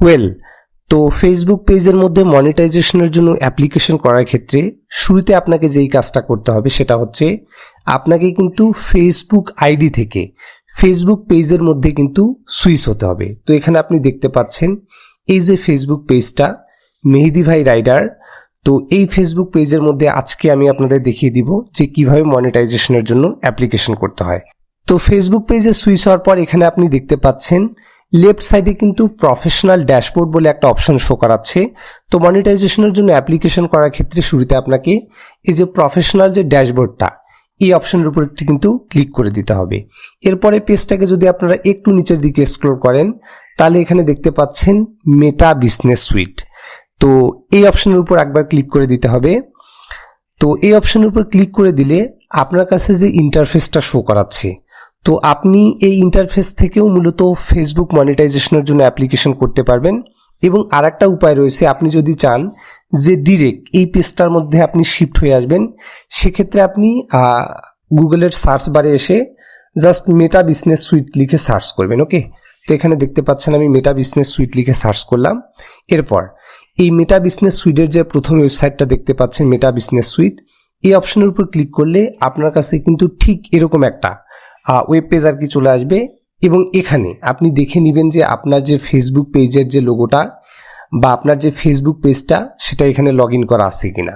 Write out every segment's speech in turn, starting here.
Well তো Facebook পেজের মধ্যে মনিটাইজেশনের জন্য অ্যাপ্লিকেশন করার ক্ষেত্রে শুরুতে আপনাকে যেই কাজটা করতে হবে সেটা হচ্ছে আপনাকে কিন্তু ফেসবুক আইডি থেকে ফেসবুক পেজের মধ্যে কিন্তু সুইচ হতে হবে। তো এখানে আপনি দেখতে পাচ্ছেন এই যে ফেসবুক পেজটা মেহেদি ভাই রাইডার তো এই ফেসবুক পেজের মধ্যে আজকে আমি আপনাদের দেখিয়ে দিব যে কীভাবে মনিটাইজেশনের জন্য অ্যাপ্লিকেশন করতে হয়। তো ফেসবুক পেজে সুইচ হওয়ার পর এখানে আপনি দেখতে পাচ্ছেন লেফট সাইডে কিন্তু প্রফেশনাল ড্যাশবোর্ড বলে একটা অপশন শো করাচ্ছে। তো মনিটাইজেশনের জন্য অ্যাপ্লিকেশন করার ক্ষেত্রে শুরুতে আপনাকে এই যে প্রফেশনাল যে ড্যাশবোর্ডটা এই অপশনের উপর একটি কিন্তু ক্লিক করে দিতে হবে। এরপরে পেজটাকে যদি আপনারা একটু নিচের দিকে স্ক্রোল করেন, তাহলে এখানে দেখতে পাচ্ছেন মেটা বিজনেস সুইট তো এই অপশনের উপর একবার ক্লিক করে দিতে হবে। তো এই অপশনের উপর ক্লিক করে দিলে আপনার কাছে যে ইন্টারফেসটা শো করাচ্ছে তো আপনি এই ইন্টারফেস থেকেও মূলত ফেসবুক মনিটাইজেশনের জন্য অ্যাপ্লিকেশন করতে পারবেন। এবং আর একটা উপায় রয়েছে, আপনি যদি চান যে ডিরেক্ট এই পেজটার মধ্যে আপনি শিফট হয়ে আসবেন, সেক্ষেত্রে আপনি গুগলের সার্চ বারে এসে জাস্ট মেটা বিজনেস সুইট লিখে সার্চ করবেন ওকে তো এখানে দেখতে পাচ্ছেন আমি মেটা বিজনেস সুইট লিখে সার্চ করলাম। এরপর এই মেটা বিজনেস সুইটের যে প্রথম ওয়েবসাইটটা দেখতে পাচ্ছেন মেটা বিজনেস সুইট এই অপশনের উপর ক্লিক করলে আপনার কাছে কিন্তু ঠিক এরকম একটা ওয়েব পেজ আর কি চলে আসবে এবং এখানে আপনি দেখে নেবেন যে আপনার যে ফেসবুক পেজের যে লোগোটা বা আপনার যে ফেসবুক পেজটা সেটা এখানে লগ করা আছে কিনা।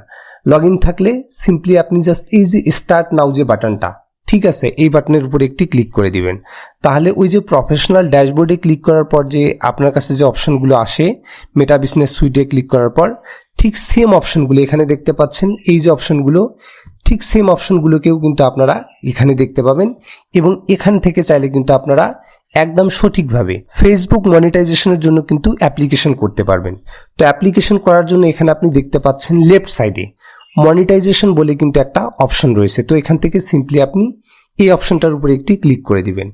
লগ ইন থাকলে সিম্পলি আপনি জাস্ট এই যে স্টার্ট নাও যে বাটনটা ঠিক আছে, এই বাটনের উপর একটি ক্লিক করে দিবেন। তাহলে ওই যে প্রফেশনাল ড্যাশবোর্ডে ক্লিক করার পর যে আপনার কাছে যে অপশনগুলো আসে মেটা বিজনেস সুইটে ক্লিক করার পর, ঠিক সেম অপশনগুলো এখানে দেখতে পাচ্ছেন, এই যে অপশনগুলো ঠিক সেম অপশনগুলোকেও কিন্তু আপনারা এখানে দেখতে পাবেন এবং এখান থেকে চাইলে কিন্তু আপনারা একদম সঠিকভাবে ফেসবুক মনিটাইজেশনের জন্য কিন্তু অ্যাপ্লিকেশন করতে পারবেন। তো অ্যাপ্লিকেশন করার জন্য এখানে আপনি দেখতে পাচ্ছেন লেফট সাইডে মনিটাইজেশন বলে কিন্তু একটা অপশন রয়েছে। তো এখান থেকে সিম্পলি আপনি এই অপশনটার উপরে একটি ক্লিক করে দিবেন।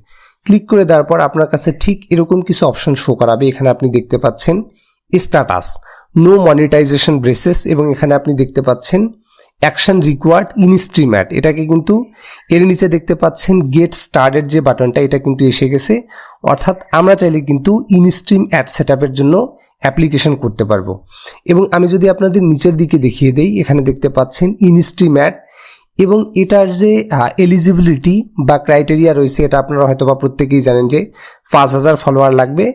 ক্লিক করে দেওয়ার পর আপনার কাছে ঠিক এরকম কিছু অপশন শো করাবে। এখানে আপনি দেখতে পাচ্ছেন স্ট্যাটাস নো মনিটাইজেশন ব্রেসেস এবং এখানে আপনি দেখতে পাচ্ছেন অ্যাকশন রিকোয়ার্ড ইনস্ট্রিম অ্যাড। এটাকে কিন্তু এর নিচে দেখতে পাচ্ছেন গেট স্টার্টের যে বাটনটা, এটা কিন্তু এসে গেছে। অর্থাৎ আমরা চাইলে কিন্তু ইনস্ট্রিম অ্যাড সেট জন্য অ্যাপ্লিকেশন করতে পারব। এবং আমি যদি আপনাদের নিচের দিকে দেখিয়ে দেই, এখানে দেখতে পাচ্ছেন ইনস্ট্রিম অ্যাড। এবং এটার যে এলিজিবিলিটি বা ক্রাইটেরিয়া রয়েছে, এটা আপনারা হয়তো বা প্রত্যেকেই জানেন যে পাঁচ হাজার ফলোয়ার লাগবে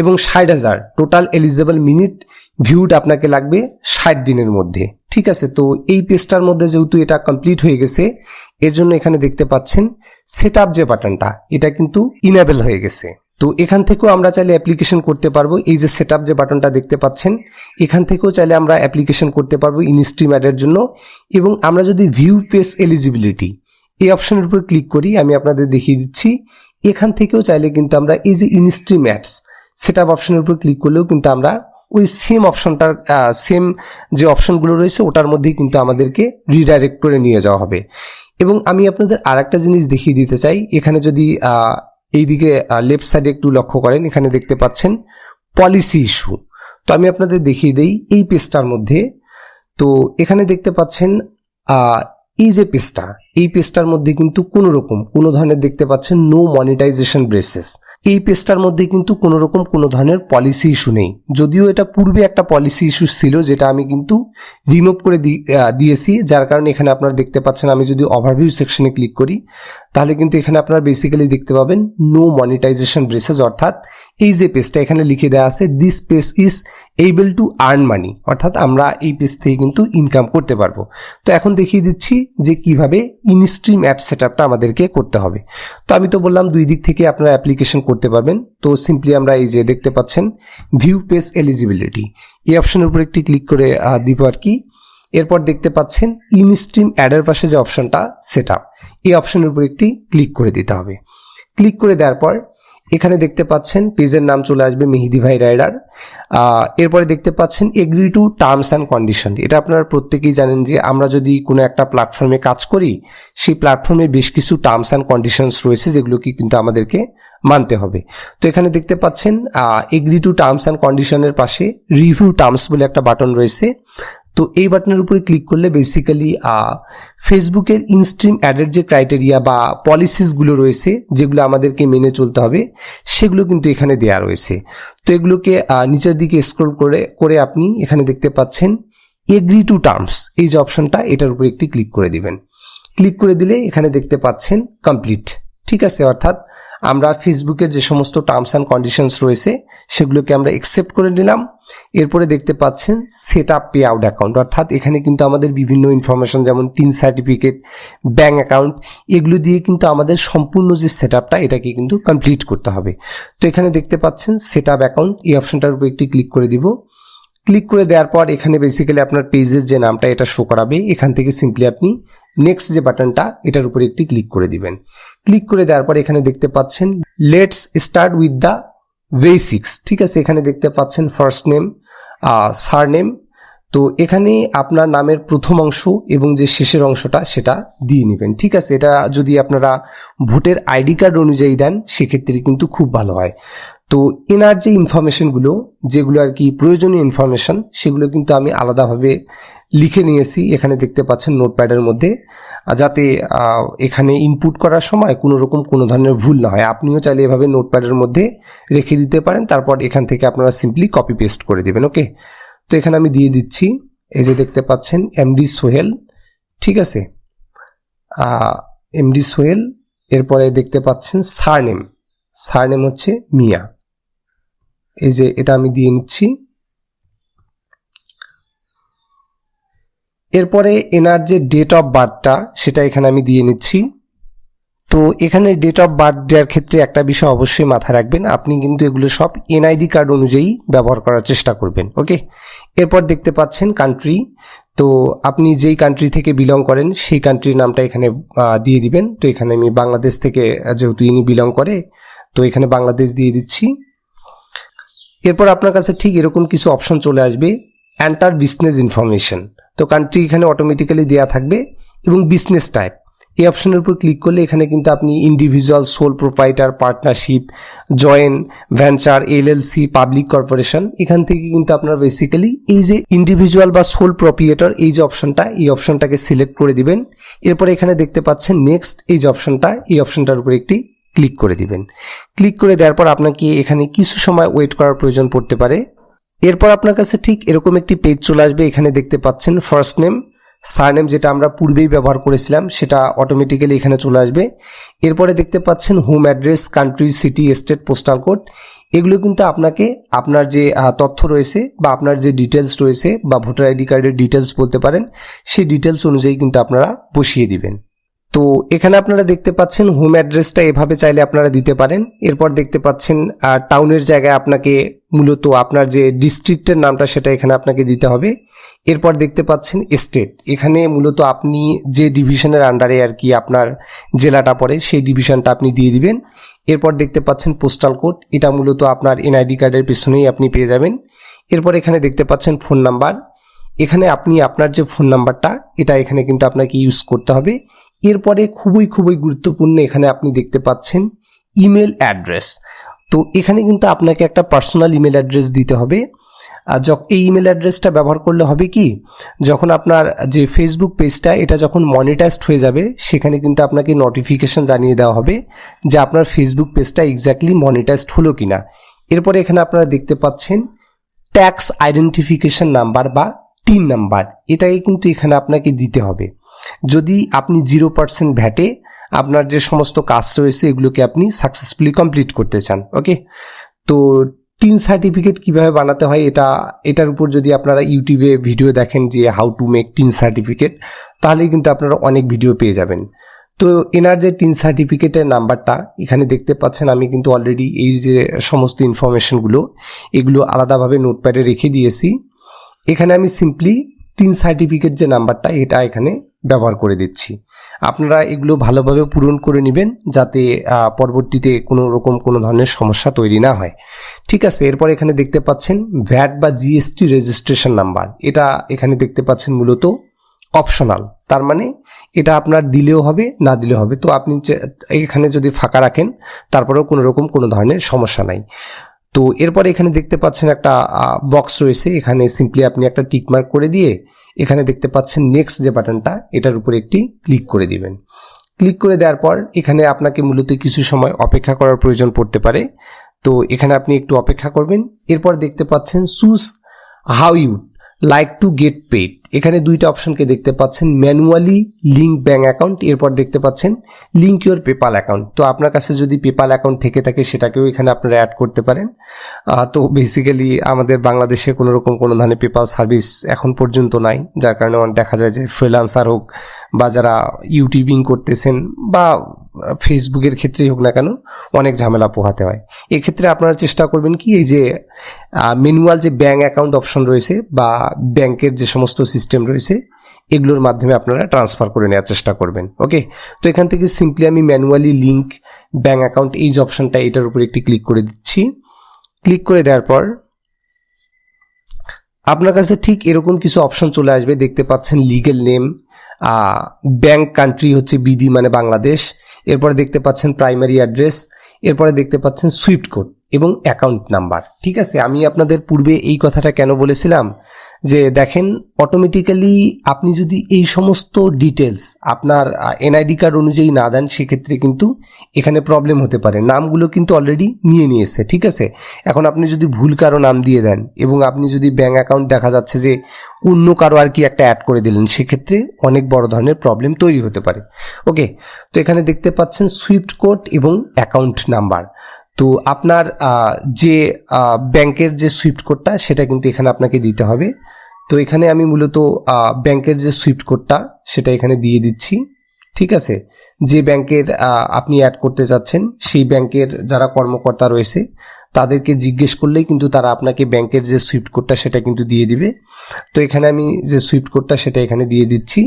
এবং ষাট হাজার টোটাল এলিজিবল মিনিট ভিউড আপনাকে লাগবে ষাট দিনের মধ্যে। ঠিক আছে, তো এই পেজটার মধ্যে যেহেতু এটা কমপ্লিট হয়ে গেছে, এর জন্য এখানে দেখতে পাচ্ছেন সেট আপ যে বাটনটা এটা কিন্তু ইনেবল হয়ে গেছে। তো এখান থেকেও আমরা চাইলে অ্যাপ্লিকেশন করতে পারব। এই যে সেট আপ যে বাটনটা দেখতে পাচ্ছেন, এখান থেকেও চাইলে আমরা অ্যাপ্লিকেশন করতে পারব ইনস্ট্রিম অ্যাডের জন্য। এবং আমরা যদি ভিউ পেজ এলিজিবিলিটি এই অপশনের উপর ক্লিক করি, আমি আপনাদের দেখিয়ে দিচ্ছি, এখান থেকেও চাইলে কিন্তু আমরা এই যে ইনস্ট্রিম অ্যাডস সেট অপশনের উপর ক্লিক করলেও কিন্তু আমরা ওই সেম অপশনটার সেম যে অপশনগুলো রয়েছে, ওটার মধ্যেই কিন্তু আমাদেরকে রিডাইরেক্ট করে নিয়ে যাওয়া হবে। এবং আমি আপনাদের আর একটা জিনিস দেখিয়ে দিতে চাই। এখানে যদি এইদিকে লেফট সাইডে একটু লক্ষ্য করেন, এখানে দেখতে পাচ্ছেন পলিসি ইস্যু তো আমি আপনাদের দেখিয়ে দেই এই পেজটার মধ্যে। তো এখানে দেখতে পাচ্ছেন এই যে পেজটা এই পেজটার মধ্যে কিন্তু কোনো রকম, কোনো ধরনের দেখতে পাচ্ছেন নো মনিটাইজেশন ব্রেসেস এই পেজটার মধ্যে কিন্তু কোনো রকম কোনো ধরনের পলিসি ইস্যু নেই। যদিও এটা পূর্বে একটা পলিসি ইস্যু ছিল, যেটা আমি কিন্তু রিমুভ করে দিয়েছি, যার কারণে এখানে আপনারা দেখতে পাচ্ছেন আমি যদি ওভারভিউ সেকশনে ক্লিক করি, তাহলে কিন্তু এখানে আপনারা বেসিক্যালি দেখতে পাবেন নো মনিটাইজেশন ব্রেসেস অর্থাৎ এই যে পেজটা এখানে লিখে দেওয়া আছে this page is able to earn money অর্থাৎ আমরা এই পেজ থেকে কিন্তু ইনকাম করতে পারব। তো এখন দেখিয়ে দিচ্ছি যে কীভাবে ইনস্ট্রিম অ্যাড সেট আমাদেরকে করতে হবে। তো আমি তো বললাম দুই দিক থেকে আপনারা অ্যাপ্লিকেশন করতে পারবেন। তো সিম্পলি আমরা এই যে দেখতে পাচ্ছেন ভিউ পেজ এলিজিবিলিটি এই অপশনের উপর একটি ক্লিক করে দিব আর কি। এরপর দেখতে পাচ্ছেন ইনস্ট্রিম অ্যাডের পাশে যে অপশনটা সেট এই অপশনের উপর একটি ক্লিক করে দিতে হবে। ক্লিক করে দেওয়ার পর, এখানে দেখতে পাচ্ছেন, পেজের নাম চলে আসবে মেহিদি ভাই রাইডার এরপরে দেখতে পাচ্ছেন agree to terms and condition এটা আপনারা প্রত্যেকেই জানেন যে আমরা যদি কোনো একটা প্ল্যাটফর্মে কাজ করি, সেই প্ল্যাটফর্মে বেশ কিছু টার্মস অ্যান্ড কন্ডিশনস রয়েছে যেগুলো কি কিন্তু আমাদেরকে মানতে হবে। তো এখানে দেখতে পাচ্ছেন এগ্রি টু টার্মস অ্যান্ড কন্ডিশনের পাশে রিভিউ টার্মস বলে একটা বাটন রয়েছে। তো এই বাটনের উপরে ক্লিক করলে বেসিক্যালি ফেসবুকের ইনস্ট্রিম অ্যাডের যে ক্রাইটেরিয়া বা পলিসিসগুলো রয়েছে, যেগুলো আমাদেরকে মেনে চলতে হবে, সেগুলো কিন্তু এখানে দেয়া রয়েছে। তো এগুলোকে নিচের দিকে স্ক্রল করে করে আপনি এখানে দেখতে পাচ্ছেন এগ্রি টু টার্মস এই যে অপশনটা এটার উপরে একটি ক্লিক করে দিবেন। ক্লিক করে দিলে এখানে দেখতে পাচ্ছেন কমপ্লিট ঠিক আছে, অর্থাৎ আমরা ফেসবুকের যে সমস্ত টার্মস অ্যান্ড কন্ডিশনস রয়েছে, সেগুলোকে আমরা একসেপ্ট করে নিলাম। এরপরে দেখতে পাচ্ছেন set up pay out account অর্থাৎ এখানে কিন্তু আমাদের বিভিন্ন ইনফরমেশন যেমন তিন সার্টিফিকেট ব্যাঙ্ক অ্যাকাউন্ট এগুলো দিয়ে কিন্তু আমাদের সম্পূর্ণ যে সেট আপটা এটাকে কিন্তু কমপ্লিট করতে হবে। তো এখানে দেখতে পাচ্ছেন সেট আপ অ্যাকাউন্ট এই অপশনটার উপর একটি ক্লিক করে দিব। ক্লিক করে দেওয়ার পর এখানে বেসিক্যালি আপনার পেজের যে নামটা, এটা শো করাবে। এখান থেকে সিম্পলি আপনি নেক্সট যে বাটনটা এটার উপরে একটি ক্লিক করে দিবেন। ক্লিক করে দেওয়ার পর এখানে দেখতে পাচ্ছেন let's start with the basics ঠিক আছে, এখানে দেখতে পাচ্ছেন ফার্স্ট নেম সার নেম তো এখানে আপনার নামের প্রথম অংশ এবং যে শেষের অংশটা সেটা দিয়ে নেবেন। ঠিক আছে, এটা যদি আপনারা ভোটের আইডি কার্ড অনুযায়ী দেন, সেক্ষেত্রে কিন্তু খুব ভালো হয়। তো এনার যে ইনফরমেশনগুলো যেগুলো আর কি প্রয়োজনীয় ইনফরমেশন সেগুলো কিন্তু আমি আলাদাভাবে লিখে নিয়েছি, এখানে দেখতে পাচ্ছেন নোটপ্যাডের মধ্যে। যাতে এখানে ইনপুট করার সময় কোনো রকম কোনো ধরনের ভুল না হয়। আপনিও চাইলে এভাবে নোটপ্যাডের মধ্যে রেখে দিতে পারেন। তারপর এখান থেকে আপনারা সিম্পলি কপি পেস্ট করে দেবেন ওকে তো এখানে আমি দিয়ে দিচ্ছি। এই যে দেখতে পাচ্ছেন এমডি সোহেল ঠিক আছে? এমডি সোহেল এরপরে দেখতে পাচ্ছেন সারনেম সারনেম হচ্ছে মিয়া। এই যে এটা আমি দিয়ে নিচ্ছি। এরপরে এনার যে ডেট অফ বার্থটা সেটা এখানে আমি দিয়ে নিচ্ছি। তো এখানে ডেট অফ বার্থ দেওয়ার ক্ষেত্রে একটা বিষয় অবশ্যই মাথায় রাখবেন। আপনি কিন্তু এগুলো সব এনআইডি কার্ড অনুযায়ী ব্যবহার করার চেষ্টা করবেন ওকে এরপর দেখতে পাচ্ছেন কান্ট্রি তো আপনি যেই কান্ট্রি থেকে বিলং করেন, সেই কান্ট্রির নামটা এখানে দিয়ে দিবেন। তো এখানে আমি বাংলাদেশ থেকে যেহেতু ইনি বিলং করে, তো এখানে বাংলাদেশ দিয়ে দিচ্ছি। এরপর আপনার কাছে ঠিক এরকম কিছু অপশন চলে আসবে। অ্যান্টার বিজনেস ইনফরমেশন তো কান্ট্রি এখানে অটোমেটিক্যালি দেওয়া থাকবে এবং বিজনেস টাইপ এই অপশনের উপর ক্লিক করলে এখানে কিন্তু আপনি individual sole proprietor partnership join venture LLC public corporation এখান থেকে কিন্তু আপনার বেসিক্যালি এই যে ইন্ডিভিজুয়াল বা সোল প্রপিয়েটর এই যে অপশনটা এই অপশনটাকে সিলেক্ট করে দিবেন। এরপরে এখানে দেখতে পাচ্ছেন নেক্সট এই যে অপশনটা এই অপশনটার উপর একটি ক্লিক করে দিবেন। ক্লিক করে দেওয়ার পর আপনাকে এখানে কিছু সময় ওয়েট করার প্রয়োজন পড়তে পারে। এরপর আপনার কাছে ঠিক এরকম একটি পেজ চলে আসবে, এখানে দেখতে পাচ্ছেন ফার্স্ট নেম সারনেম যেটা আমরা পূর্বেই ব্যবহার করেছিলাম, সেটা অটোমেটিক্যালি এখানে চলে আসবে। এরপরে দেখতে পাচ্ছেন home address country city state postal code এগুলো কিন্তু আপনাকে আপনার যে তথ্য রয়েছে বা আপনার যে ডিটেলস রয়েছে বা ভোটার আইডি কার্ডের ডিটেলস বলতে পারেন, সেই ডিটেলস অনুযায়ী কিন্তু আপনারা বসিয়ে দিবেন। তো এখানে আপনারা দেখতে পাচ্ছেন হোম অ্যাড্রেসটা এভাবে চাইলে আপনারা দিতে পারেন। এরপর দেখতে পাচ্ছেন টাউনের জায়গায় আপনাকে মূলত আপনার যে ডিস্ট্রিক্টের নামটা সেটা এখানে আপনাকে দিতে হবে। এরপর দেখতে পাচ্ছেন স্টেট এখানে মূলত আপনি যে ডিভিশনের আন্ডারে আর কি আপনার জেলাটা পড়ে, সেই ডিভিশনটা আপনি দিয়ে দিবেন। এরপর দেখতে পাচ্ছেন পোস্টাল কোড এটা মূলত আপনার এনআইডি কার্ডের পিছনেই আপনি পেয়ে যাবেন। এরপর এখানে দেখতে পাচ্ছেন ফোন নাম্বার এখানে আপনি আপনার যে ফোন নাম্বারটা এটা এখানে কিন্তু আপনাকে ইউজ করতে হবে। এরপরে খুবই খুবই গুরুত্বপূর্ণ এখানে আপনি দেখতে পাচ্ছেন ইমেল অ্যাড্রেস তো এখানে কিন্তু আপনাকে একটা পার্সোনাল ইমেল অ্যাড্রেস দিতে হবে। আর যখন এই ইমেল অ্যাড্রেসটা ব্যবহার করলে হবে কি, যখন আপনার যে ফেসবুক পেজটা এটা যখন মনিটাইজড হয়ে যাবে, সেখানে কিন্তু আপনাকে নোটিফিকেশন জানিয়ে দেওয়া হবে যে আপনার ফেসবুক পেজটা এক্স্যাক্টলি মনিটাইজড হলো কিনা। এরপরে এখানে আপনারা দেখতে পাচ্ছেন ট্যাক্স আইডেন্টিফিকেশন নাম্বার বা টিন নাম্বার এটাকে কিন্তু এখানে আপনাকে দিতে হবে। যদি আপনি জিরো পার্সেন্ট ভ্যাটে আপনার যে সমস্ত কাজ রয়েছে, এগুলোকে আপনি সাকসেসফুলি কমপ্লিট করতে চান ওকে তো টিন সার্টিফিকেট কীভাবে বানাতে হয়, এটা, এটার উপর যদি আপনারা ইউটিউবে ভিডিও দেখেন যে how to make TIN certificate তাহলে কিন্তু আপনারা অনেক ভিডিও পেয়ে যাবেন। তো এনার যে টিন সার্টিফিকেটের নাম্বারটা, এখানে দেখতে পাচ্ছেন আমি কিন্তু অলরেডি এই যে সমস্ত ইনফরমেশনগুলো এগুলো আলাদাভাবে নোটপ্যাডে রেখে দিয়েছি। এখানে আমি সিম্পলি তিন সার্টিফিকেট যে নাম্বারটা, এটা এখানে ব্যবহার করে দিচ্ছি। আপনারা এগুলো ভালোভাবে পূরণ করে নেবেন যাতে পরবর্তীতে কোনো রকম কোনো ধরনের সমস্যা তৈরি না হয়। ঠিক আছে, এরপর এখানে দেখতে পাচ্ছেন ভ্যাট বা জিএসটি রেজিস্ট্রেশন নাম্বার এটা এখানে দেখতে পাচ্ছেন মূলত অপশনাল তার মানে এটা আপনার দিলেও হবে, না দিলেও হবে। তো আপনি এখানে যদি ফাঁকা রাখেন, তারপরেও কোনো রকম কোনো ধরনের সমস্যা নাই। তো এরপরে এখানে দেখতে পাচ্ছেন একটা বক্স রয়েছে। এখানে সিম্পলি আপনি একটা টিক মার্ক করে দিয়ে এখানে দেখতে পাচ্ছেন নেক্সট যে বাটনটা এটার উপরে একটি ক্লিক করে দিবেন। ক্লিক করে দেওয়ার পর এখানে আপনাকে মূলত কিছু সময় অপেক্ষা করার প্রয়োজন পড়তে পারে। তো এখানে আপনি একটু অপেক্ষা করবেন। এরপর দেখতে পাচ্ছেন choose how you like to get paid এখানে দুইটা অপশনকে দেখতে পাচ্ছেন ম্যানুয়ালি লিঙ্ক ব্যাঙ্ক অ্যাকাউন্ট এরপর দেখতে পাচ্ছেন লিঙ্ক ইউর পেপাল অ্যাকাউন্ট তো আপনার কাছে যদি পেপাল অ্যাকাউন্ট থেকে থাকে, সেটাকেও এখানে আপনারা অ্যাড করতে পারেন। তো বেসিক্যালি আমাদের বাংলাদেশে কোনো রকম কোনো ধরনের পেপাল সার্ভিস এখন পর্যন্ত নাই, যার কারণে দেখা যায় যে ফ্রিলান্সার হোক বা যারা ইউটিউবিং করতেছেন বা ফেসবুকের ক্ষেত্রেই হোক না কেন, অনেক ঝামেলা পোহাতে হয়। এক্ষেত্রে আপনারা চেষ্টা করবেন কি, এই যে ম্যানুয়াল যে ব্যাঙ্ক অ্যাকাউন্ট অপশন রয়েছে বা ব্যাংকের যে সমস্ত সিস্টেম রয়েছে, এগুলোর মাধ্যমে আপনারা ট্রান্সফার করে নেওয়ার চেষ্টা করবেন ওকে তো এখান থেকে সিম্পলি আমি ম্যানুয়ালি লিঙ্ক ব্যাঙ্ক অ্যাকাউন্ট এই যে অপশনটা এটার উপর একটি ক্লিক করে দিচ্ছি। ক্লিক করে দেওয়ার পর, আপনার কাছে ঠিক এরকম কিছু অপশন চলে আসবে, দেখতে পাচ্ছেন লিগেল নেম ব্যাংক কান্ট্রি হচ্ছে বিডি মানে বাংলাদেশ, এরপরে দেখতে পাচ্ছেন প্রাইমারি অ্যাড্রেস এরপরে দেখতে পাচ্ছেন সুইফট কোড এবং অ্যাকাউন্ট নাম্বার ঠিক আছে, আমি আপনাদের পূর্বে এই কথাটা কেন বলেছিলাম? যে দেখেন অটোমেটিক্যালি আপনি যদি এই সমস্ত ডিটেলস আপনার এনআইডি কার্ড অনুযায়ী না দেন, সেক্ষেত্রে কিন্তু এখানে প্রবলেম হতে পারে। নামগুলো কিন্তু অলরেডি নিয়ে নিয়েছে, ঠিক আছে? এখন আপনি যদি ভুল কারও নাম দিয়ে দেন এবং আপনি যদি ব্যাঙ্ক অ্যাকাউন্ট দেখা যাচ্ছে যে অন্য কারও আর কি একটা অ্যাড করে দিলেন, সেক্ষেত্রে অনেক বড় ধরনের প্রবলেম তৈরি হতে পারে। ওকে তো এখানে দেখতে পাচ্ছেন সুইফট কোড এবং অ্যাকাউন্ট নাম্বার তো আপনার যে ব্যাংকের যে সুইফট কোডটা, সেটা কিন্তু এখানে আপনাকে দিতে হবে। তো এখানে আমি মূলত ব্যাংকের যে সুইফট কোডটা, সেটা এখানে দিয়ে দিচ্ছি। ঠিক আছে? যে ব্যাংকের আপনি অ্যাড করতে যাচ্ছেন সেই ব্যাংকের যারা কর্মকর্তা রয়েছে, তাদেরকে জিজ্ঞেস করলেই কিন্তু তারা আপনাকে ব্যাংকের যে সুইফট কোডটা, সেটা কিন্তু দিয়ে দিবে। তো এখানে আমি যে সুইফট কোডটা, সেটা এখানে দিয়ে দিচ্ছি।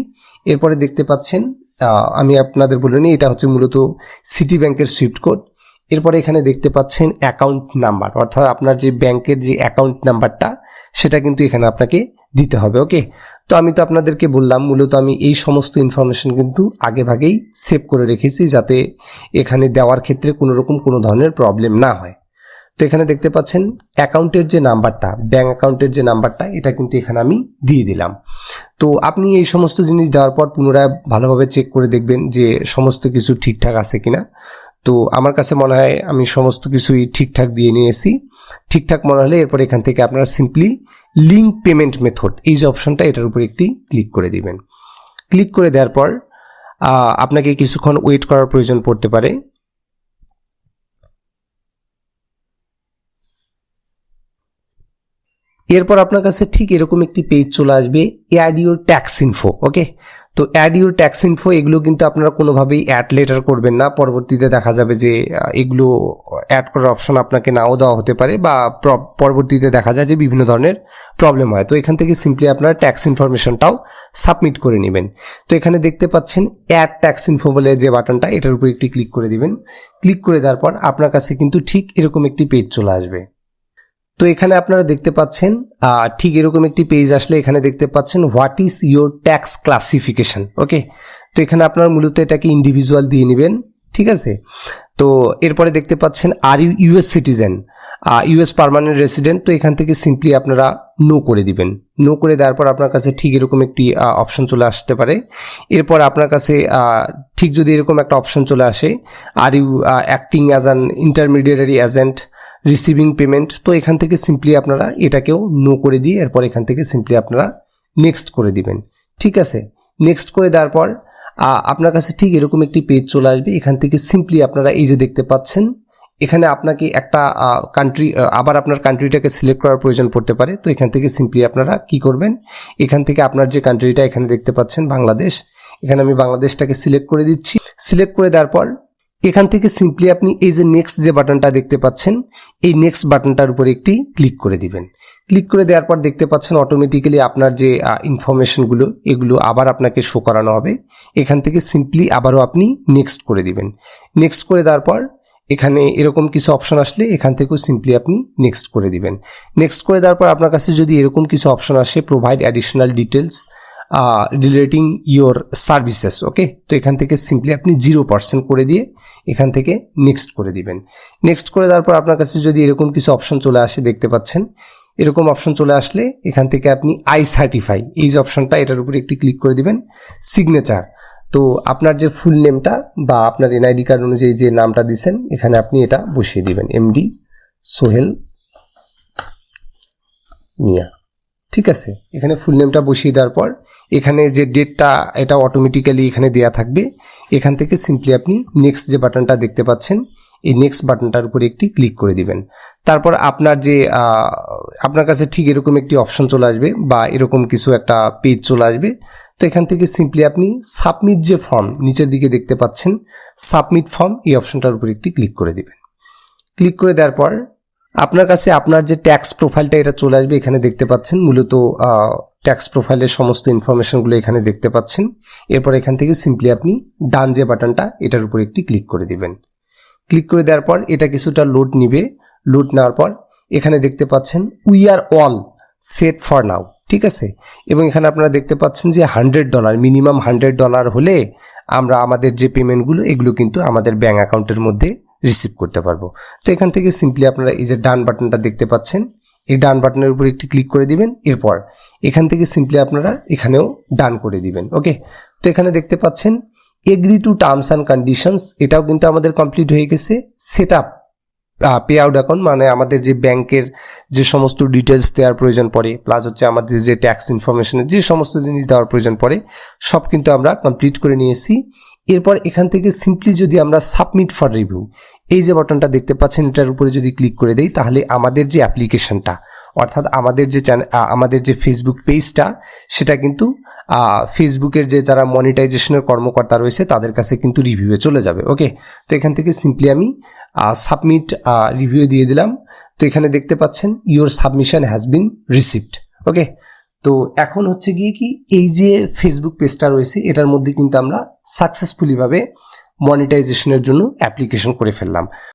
এরপরে দেখতে পাচ্ছেন আমি আপনাদের বলে নিই, এটা হচ্ছে মূলত সিটি ব্যাংকের সুইফট কোড। এরপরে এখানে দেখতে পাচ্ছেন অ্যাকাউন্ট নাম্বার অর্থাৎ আপনার যে ব্যাংকের যে অ্যাকাউন্ট নাম্বারটা সেটা কিন্তু এখানে আপনাকে দিতে হবে ওকে তো আমি তো আপনাদেরকে বললাম, মূলত আমি এই সমস্ত ইনফরমেশন কিন্তু আগে ভাগেই সেভ করে রেখেছি, যাতে এখানে দেওয়ার ক্ষেত্রে কোনো রকম কোনো ধরনের প্রবলেম না হয়। তো এখানে দেখতে পাচ্ছেন অ্যাকাউন্টের যে নাম্বারটা ব্যাঙ্ক অ্যাকাউন্টের যে নাম্বারটা এটা কিন্তু এখানে আমি দিয়ে দিলাম। তো আপনি এই সমস্ত জিনিস দেওয়ার পর পুনরায় ভালোভাবে চেক করে দেখবেন যে সমস্ত কিছু ঠিকঠাক আছে কিনা। তো আমার কাছে মনে হয় আমি সমস্ত কিছুই ঠিকঠাক দিয়ে নিয়েছি। ঠিকঠাক মনে হলে এরপর এখান থেকে আপনারা সিম্পলি লিঙ্ক পেমেন্ট মেথড এই যে অপশনটা এটার উপর একটি ক্লিক করে দিবেন। ক্লিক করে দেওয়ার পর আপনাকে কিছুক্ষণ ওয়েট করার প্রয়োজন পড়তে পারে। এরপর আপনার কাছে ঠিক এরকম একটি পেজ চলে আসবে add your tax info okay তো অ্যাড ইউর ট্যাক্স ইনফো এগুলো কিন্তু আপনারা কোনোভাবেই অ্যাড লেটার করবেন না। পরবর্তীতে দেখা যাবে যে এগুলো অ্যাড করার অপশন আপনাকে নাও দেওয়া হতে পারে বা পরবর্তীতে দেখা যায় যে বিভিন্ন ধরনের প্রবলেম হয়। তো এখান থেকে সিম্পলি আপনার ট্যাক্স ইনফরমেশনটাও সাবমিট করে নেবেন। তো এখানে দেখতে পাচ্ছেন অ্যাড ট্যাক্স ইনফো বলে যে বাটনটা, এটার উপর একটি ক্লিক করে দিবেন। ক্লিক করে দেওয়ার পর আপনার কাছে কিন্তু ঠিক এরকম একটি পেজ চলে আসবে। তো এখানে আপনারা দেখতে পাচ্ছেন ঠিক এরকম একটি পেজ আসলে এখানে দেখতে পাচ্ছেন what is your tax classification okay তো এখানে আপনারা মূলত এটাকে ইন্ডিভিজুয়াল দিয়ে নেবেন, ঠিক আছে? তো এরপরে দেখতে পাচ্ছেন are you US citizen US permanent resident তো এখান থেকে সিম্পলি আপনারা নো করে দিবেন। নো করে দেওয়ার পর আপনার কাছে ঠিক এরকম একটি অপশন চলে আসতে পারে। এরপর আপনার কাছে ঠিক যদি এরকম একটা অপশন চলে আসে are you acting as an intermediary agent receiving payment তো এখান থেকে সিম্পলি আপনারা এটাকেও নো করে দিয়ে এরপর এখান থেকে সিম্পলি আপনারা নেক্সট করে দিবেন। ঠিক আছে? নেক্সট করে দেওয়ার পর আপনার কাছে ঠিক এরকম একটি পেজ চলে আসবে। এখান থেকে সিম্পলি আপনারা এই যে দেখতে পাচ্ছেন, এখানে আপনাকে একটা কান্ট্রি আবার আপনার কান্ট্রিটাকে সিলেক্ট করার প্রয়োজন পড়তে পারে। তো এখান থেকে সিম্পলি আপনারা কি করবেন? এখান থেকে আপনার যে কান্ট্রিটা এখানে দেখতে পাচ্ছেন, বাংলাদেশ। এখানে আমি বাংলাদেশটাকে সিলেক্ট করে দিচ্ছি। সিলেক্ট করে দেওয়ার পর এখান থেকে সিম্পলি আপনি এই যে নেক্সট যে বাটনটা দেখতে পাচ্ছেন, এই নেক্সট বাটনটার উপর একটি ক্লিক করে দিবেন। ক্লিক করে দেওয়ার পর দেখতে পাচ্ছেন অটোমেটিক্যালি আপনার যে ইনফরমেশনগুলো এগুলো আবার আপনাকে শো করানো হবে। এখান থেকে সিম্পলি আবারও আপনি নেক্সট করে দিবেন। নেক্সট করে দেওয়ার পর এখানে এরকম কিছু অপশন আসলে এখান থেকেও সিম্পলি আপনি নেক্সট করে দিবেন। নেক্সট করে দেওয়ার পর আপনার কাছে যদি এরকম কিছু অপশন আসে provide additional details relating your services okay তো এখান থেকে সিম্পলি আপনি জিরো পার্সেন্ট করে দিয়ে এখান থেকে নেক্সট করে দিবেন। নেক্সট করে দেওয়ার পর আপনার কাছে যদি এরকম কিছু অপশন চলে আসে, দেখতে পাচ্ছেন, এরকম অপশন চলে আসলে এখান থেকে আপনি আই সার্টিফাই এই যে অপশনটা এটার উপরে একটি ক্লিক করে দিবেন সিগনেচার তো আপনার যে ফুল নেমটা বা আপনার এনআইডি কার্ড অনুযায়ী যে নামটা দিছেন, এখানে আপনি এটা বসিয়ে দিবেন। এমডি সোহেল মিয়া ঠিক আছে, এখানে ফুল নেমটা বসিয়ে দেওয়ার পর, এখানে যে ডেটটা এটা অটোমেটিক্যালি এখানে দেয়া থাকবে। এখান থেকে সিম্পলি আপনি নেক্সট যে বাটনটা দেখতে পাচ্ছেন, এই নেক্সট বাটনটার উপরে একটি ক্লিক করে দিবেন। তারপর আপনার যে আপনার কাছে ঠিক এরকম একটি অপশন চলে আসবে বা এরকম কিছু একটা পেজ চলে আসবে। তো এখান থেকে সিম্পলি আপনি সাবমিট যে ফর্ম নিচের দিকে দেখতে পাচ্ছেন সাবমিট ফর্ম এই অপশনটার উপরে একটি ক্লিক করে দিবেন। ক্লিক করে দেওয়ার পর আপনার কাছে আপনার যে ট্যাক্স প্রোফাইলটা এটা চলে আসবে, এখানে দেখতে পাচ্ছেন, মূলত ট্যাক্স প্রোফাইলের সমস্ত ইনফরমেশনগুলো এখানে দেখতে পাচ্ছেন। এরপর এখান থেকে সিম্পলি আপনি ডান যে বাটনটা এটার উপর একটি ক্লিক করে দিবেন। ক্লিক করে দেওয়ার পর এটা কিছুটা লোড নিবে। লোড নেওয়ার পর এখানে দেখতে পাচ্ছেন we are all set for now ঠিক আছে? এবং এখানে আপনারা দেখতে পাচ্ছেন যে hundred dollar minimum hundred dollar হলে আমরা আমাদের যে পেমেন্টগুলো এগুলো কিন্তু আমাদের ব্যাঙ্ক অ্যাকাউন্টের মধ্যে রিসিভ করতে পারব। তো এখান থেকে সিম্পলি আপনারা এই যে ডান বাটনটা দেখতে পাচ্ছেন, এই ডান বাটনের উপর একটি ক্লিক করে দিবেন, এরপর এখান থেকে সিম্পলি আপনারা এখানেও ডান করে দিবেন ওকে তো এখানে দেখতে পাচ্ছেন agree to terms and conditions এটাও কিন্তু আমাদের কমপ্লিট হয়ে গেছে set up pay out account মানে আমাদের যে ব্যাংকের যে সমস্ত ডিটেলস দেওয়ার প্রয়োজন পড়ে প্লাস হচ্ছে আমাদের যে ট্যাক্স ইনফরমেশনের যে সমস্ত জিনিস দেওয়ার প্রয়োজন পড়ে, সব কিন্তু আমরা কমপ্লিট করে নিয়েছি। এরপর এখান থেকে সিম্পলি যদি আমরা সাবমিট ফর রিভিউ এই যে বাটনটা দেখতে পাচ্ছেন, এটার উপরে যদি ক্লিক করে দেই, তাহলে আমাদের যে অ্যাপ্লিকেশনটা অর্থাৎ আমাদের যে চ্যানেল আমাদের যে ফেসবুক পেজটা সেটা কিন্তু ফেসবুকের যে যারা মনিটাইজেশনের কর্মকর্তা রয়েছে, তাদের কাছে কিন্তু রিভিউয়ে চলে যাবে ওকে তো এখান থেকে সিম্পলি আমি সাবমিট রিভিউ দিয়ে দিলাম। তো এখানে দেখতে পাচ্ছেন your submission has been received okay তো এখন হচ্ছে গিয়ে কি, এই যে ফেসবুক পেজটা রয়েছে, এটার মধ্যে কিন্তু আমরা সাকসেসফুলিভাবে মনিটাইজেশনের জন্য অ্যাপ্লিকেশন করে ফেললাম।